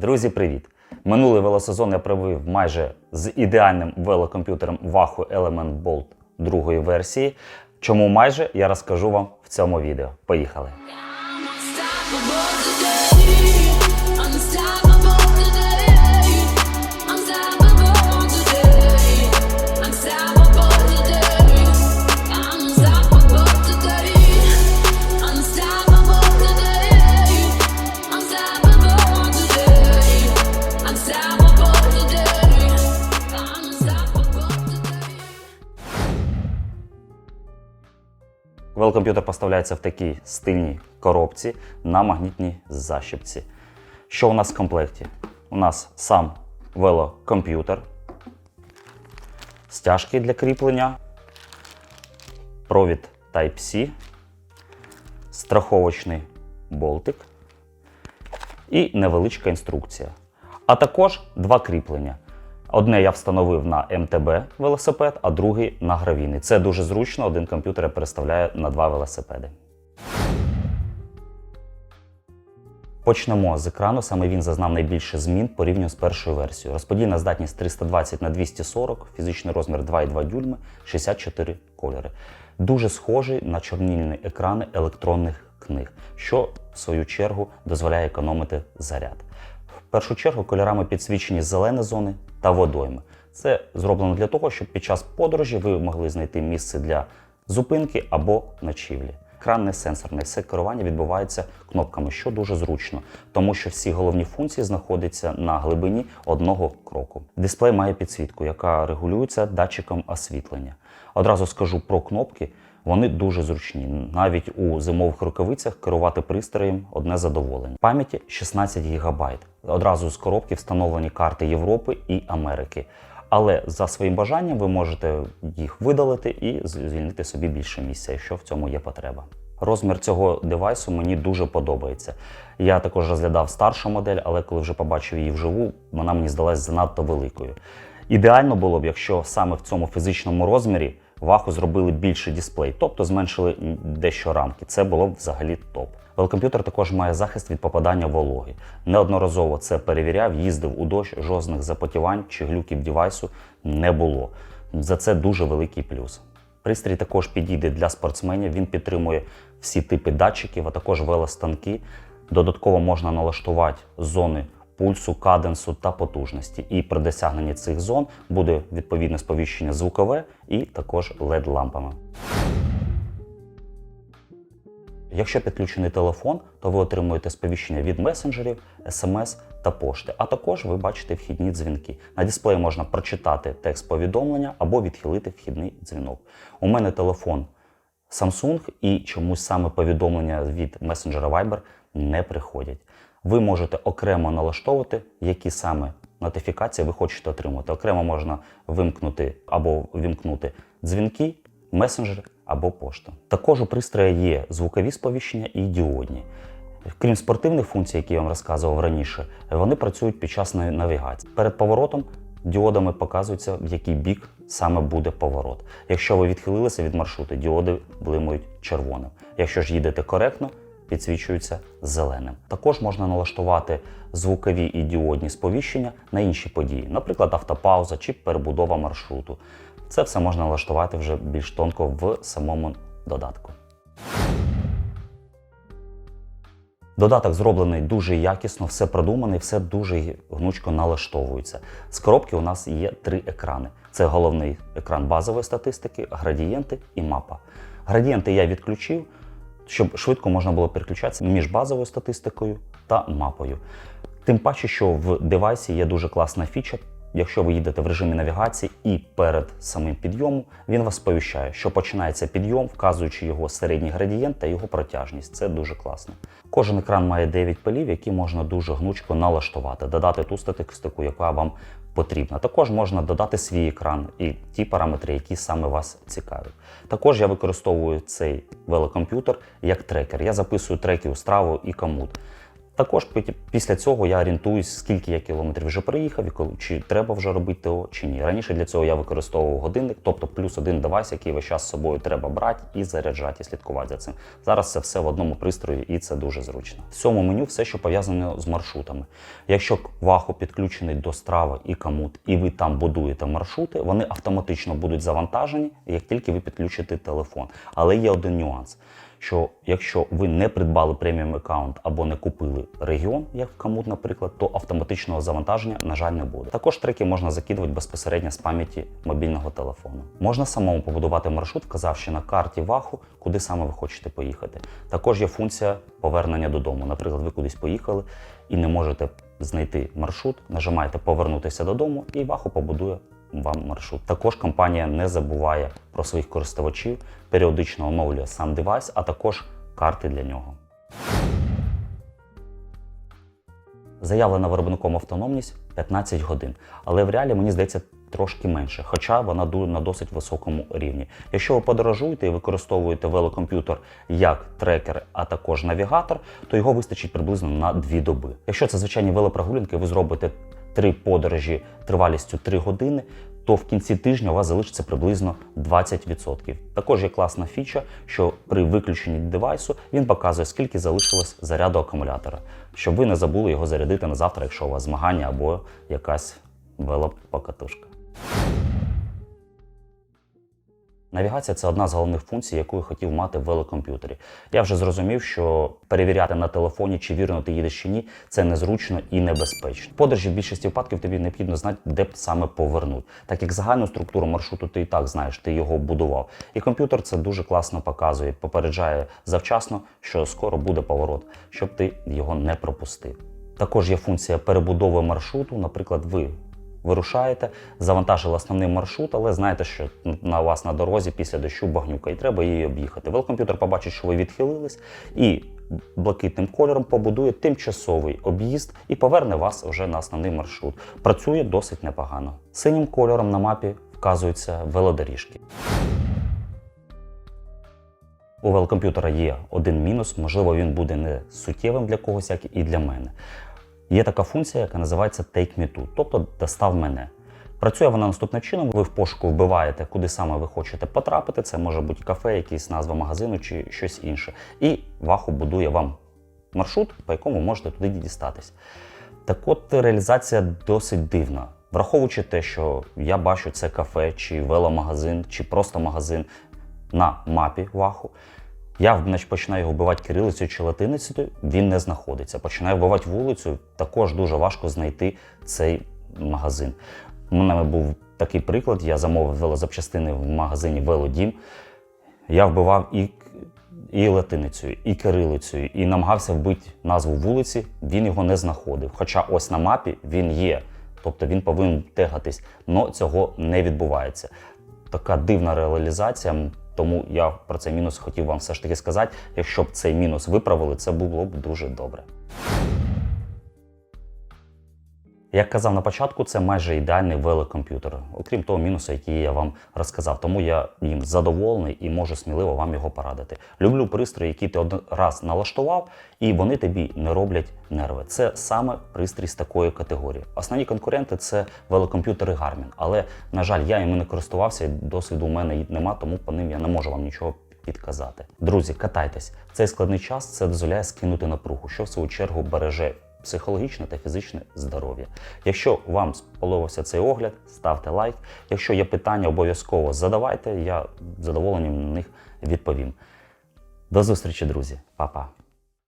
Друзі, привіт! Минулий велосезон я провів майже з ідеальним велокомп'ютером Wahoo Element Bolt другої версії. Чому майже я розкажу вам в цьому відео. Поїхали! Велокомп'ютер поставляється в такій стильній коробці на магнітній защіпці. Що у нас в комплекті? У нас сам велокомп'ютер, стяжки для кріплення, провід Type-C, страховочний болтик і невеличка інструкція. А також два кріплення. Одне я встановив на МТБ велосипед, а другий на гравійний. Це дуже зручно, один комп'ютер я переставляю на два велосипеди. Почнемо з екрану. Саме він зазнав найбільше змін порівняно з першою версією. Розподільна здатність 320 на 240, фізичний розмір 2,2 дюйми, 64 кольори. Дуже схожий на чорнільні екрани електронних книг, що в свою чергу дозволяє економити заряд. В першу чергу кольорами підсвічені зелені зони та водойми. Це зроблено для того, щоб під час подорожі ви могли знайти місце для зупинки або ночівлі. Екран не сенсорний, все керування відбувається кнопками, що дуже зручно, тому що всі головні функції знаходяться на глибині одного кроку. Дисплей має підсвітку, яка регулюється датчиком освітлення. Одразу скажу про кнопки. Вони дуже зручні. Навіть у зимових рукавицях керувати пристроєм одне задоволення. Пам'яті 16 ГБ. Одразу з коробки встановлені карти Європи і Америки. Але за своїм бажанням ви можете їх видалити і звільнити собі більше місця, якщо в цьому є потреба. Розмір цього девайсу мені дуже подобається. Я також розглядав старшу модель, але коли вже побачив її вживу, вона мені здалась занадто великою. Ідеально було б, якщо саме в цьому фізичному розмірі ваху зробили більший дисплей, тобто зменшили дещо рамки. Це було б взагалі топ. Велокомп'ютер також має захист від попадання вологи. Неодноразово це перевіряв, їздив у дощ, жодних запотівань чи глюків девайсу не було. За це дуже великий плюс. Пристрій також підійде для спортсменів. Він підтримує всі типи датчиків, а також велостанки. Додатково можна налаштувати зони пульсу, каденсу та потужності. І при досягненні цих зон буде відповідне сповіщення звукове і також led лампами Якщо підключений телефон, то ви отримуєте сповіщення від месенджерів, смс та пошти. А також ви бачите вхідні дзвінки. На дисплеї можна прочитати текст повідомлення або відхилити вхідний дзвінок. У мене телефон Samsung і чомусь саме повідомлення від месенджера Viber не приходять. Ви можете окремо налаштовувати, які саме нотифікації ви хочете отримати. Окремо можна вимкнути або вімкнути дзвінки, месенджери або пошту. Також у пристрої є звукові сповіщення і діодні. Крім спортивних функцій, які я вам розказував раніше, вони працюють під час нав- навігації. Перед поворотом діодами показується, в який бік саме буде поворот. Якщо ви відхилилися від маршруту, діоди блимають червоним. Якщо ж їдете коректно, підсвічуються зеленим. Також можна налаштувати звукові і діодні сповіщення на інші події, наприклад, автопауза чи перебудова маршруту. Це все можна налаштувати вже більш тонко в самому додатку. Додаток зроблений дуже якісно, все продуманий, все дуже гнучко налаштовується. З коробки у нас є три екрани: це головний екран базової статистики, градієнти і мапа. Градієнти я відключив, щоб швидко можна було переключатися між базовою статистикою та мапою. Тим паче, що в девайсі є дуже класна фіча. Якщо ви їдете в режимі навігації і перед самим підйомом, він вас сповіщає, що починається підйом, вказуючи його середній градієнт та його протяжність. Це дуже класно. Кожен екран має 9 полів, які можна дуже гнучко налаштувати, додати ту статистику, яка вам потрібна. Також можна додати свій екран і ті параметри, які саме вас цікавлять. Також я використовую цей велокомп'ютер як трекер. Я записую треки у страву і комут. Також після цього я орієнтуюсь, скільки я кілометрів вже проїхав, і чи треба вже робити ТО, чи ні. Раніше для цього я використовував годинник, тобто плюс один девайс, який весь час з собою треба брати і заряджати, і слідкувати за цим. Зараз це все в одному пристрої, і це дуже зручно. В цьому меню все, що пов'язане з маршрутами. Якщо ваху підключений до страва і комут, і ви там будуєте маршрути, вони автоматично будуть завантажені, як тільки ви підключите телефон. Але є один нюанс що якщо ви не придбали преміум аккаунт або не купили регіон, як в Камут, наприклад, то автоматичного завантаження, на жаль, не буде. Також треки можна закидувати безпосередньо з пам'яті мобільного телефону. Можна самому побудувати маршрут, вказавши на карті ваху, куди саме ви хочете поїхати. Також є функція повернення додому. Наприклад, ви кудись поїхали і не можете знайти маршрут, нажимаєте повернутися додому, і ваху побудує вам маршрут. Також компанія не забуває про своїх користувачів, періодично оновлює сам девайс, а також карти для нього. Заявлена виробником автономність 15 годин, але в реалі мені здається трошки менше, хоча вона на досить високому рівні. Якщо ви подорожуєте і використовуєте велокомп'ютер як трекер, а також навігатор, то його вистачить приблизно на 2 доби. Якщо це звичайні велопрогулянки, ви зробите три подорожі тривалістю 3 години, то в кінці тижня у вас залишиться приблизно 20%. Також є класна фіча, що при виключенні девайсу він показує, скільки залишилось заряду акумулятора, щоб ви не забули його зарядити на завтра, якщо у вас змагання або якась велопокатушка. Навігація це одна з головних функцій, яку я хотів мати в велокомп'ютері. Я вже зрозумів, що перевіряти на телефоні, чи вірно ти їдеш чи ні, це незручно і небезпечно. Подорожі в більшості випадків тобі необхідно знати, де б саме повернути. Так як загальну структуру маршруту ти і так знаєш, ти його будував. І комп'ютер це дуже класно показує, попереджає завчасно, що скоро буде поворот, щоб ти його не пропустив. Також є функція перебудови маршруту. Наприклад, ви вирушаєте, завантажили основний маршрут, але знаєте, що на вас на дорозі після дощу багнюка, і треба її об'їхати. Велокомп'ютер побачить, що ви відхилились, і блакитним кольором побудує тимчасовий об'їзд і поверне вас вже на основний маршрут. Працює досить непогано. Синім кольором на мапі вказуються велодоріжки. У велокомп'ютера є один мінус, можливо, він буде не суттєвим для когось, як і для мене. Є така функція, яка називається Take Me To, тобто достав мене. Працює вона наступним чином. Ви в пошуку вбиваєте, куди саме ви хочете потрапити. Це може бути кафе, якийсь назва магазину чи щось інше. І ваху будує вам маршрут, по якому можете туди дістатись. Так от реалізація досить дивна. Враховуючи те, що я бачу це кафе, чи веломагазин, чи просто магазин на мапі ваху. Я починаю його вбивати кирилицею чи латиницею, він не знаходиться. Починаю вбивати вулицю, також дуже важко знайти цей магазин. У мене був такий приклад: я замовив велозапчастини в магазині Велодім. Я вбивав і, і латиницею, і кирилицею, і намагався вбити назву вулиці, він його не знаходив. Хоча ось на мапі він є, тобто він повинен тегатись, але цього не відбувається. Така дивна реалізація, тому я про цей мінус хотів вам все ж таки сказати. Якщо б цей мінус виправили, це було б дуже добре. Як казав на початку, це майже ідеальний велокомп'ютер, окрім того мінусу, який я вам розказав. Тому я їм задоволений і можу сміливо вам його порадити. Люблю пристрої, які ти один раз налаштував, і вони тобі не роблять нерви. Це саме пристрій з такої категорії. Основні конкуренти це велокомп'ютери Garmin, але на жаль, я іми не користувався, досвіду у мене нема, тому по ним я не можу вам нічого підказати. Друзі, катайтесь. Цей складний час це дозволяє скинути напругу, що в свою чергу береже психологічне та фізичне здоров'я. Якщо вам сподобався цей огляд, ставте лайк. Якщо є питання, обов'язково задавайте. Я задоволенням на них відповім. До зустрічі, друзі, Па-па.